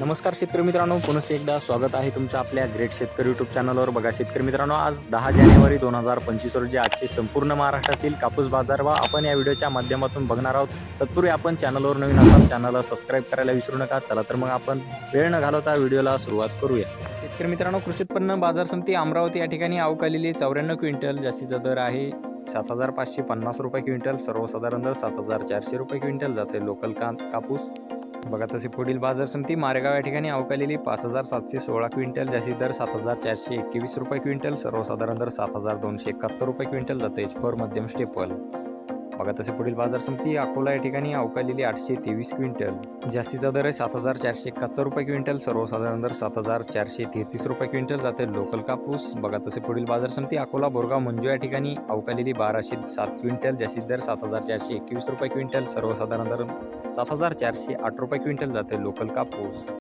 नमस्कार शेतकरी मित्रांनो पुन्हा एकदा स्वागत आहे तुमचं आपल्या ग्रेट शेतकरी यूट्यूब चॅनलवर बघा शेतकरी मित्रांनो आज दहा जानेवारी दोन हजार पंचवीस रोजी आजचे संपूर्ण महाराष्ट्रातील कापूस बाजार बाजारभाव आपण या व्हिडिओच्या माध्यमातून बघणार आहोत. तत्पूर्वी आपण चॅनलवर नवीन असाल चॅनलला सबस्क्राईब करायला विसरू नका. चला तर मग आपण वेळ न घालवता व्हिडिओला सुरुवात करूया. शेतकरी मित्रांनो कृषी उत्पन्न बाजार समिती अमरावती या ठिकाणी अवकालेली चौऱ्याण्णव क्विंटल जास्तीचा दर आहे. सात हजार पाचशे पन्नास रुपये क्विंटल सर्वसाधारण दर सात हजार चारशे रुपये क्विंटल जाते. लोकल का कापूस बघा तसे पुढील बाजार समिती मारेगाव या ठिकाणी अवकालेली पाच हजार सातशे सोळा क्विंटल जास्तीत दर सात हजार चारशे एकवीस रुपये क्विंटल सर्वसाधारण दर सात हजार दोनशे एकाहत्तर रुपये क्विंटल जाते फोर मध्यम स्टेपल. बघा तसे पुढील बाजार समिती अकोला या ठिकाणी अवकालेली आठशे तेवीस क्विंटल. जास्तीचा दर आहे सात हजार चारशे एकाहत्तर रुपये क्विंटल. सर्वसाधारण दर सात हजार चारशे तेहतीस रुपये क्विंटल. जाते लोकल कापूस. बघा तसे पुढील बाजार समिती अकोला बोरगाव मंजू या ठिकाणी अवकालेली बाराशे सात क्विंटल. जास्तीत दर सात हजार चारशे एकवीस रुपये क्विंटल. सर्वसाधारण दर सात हजार चारशे आठ रुपये क्विंटल. जाते लोकल कापूस.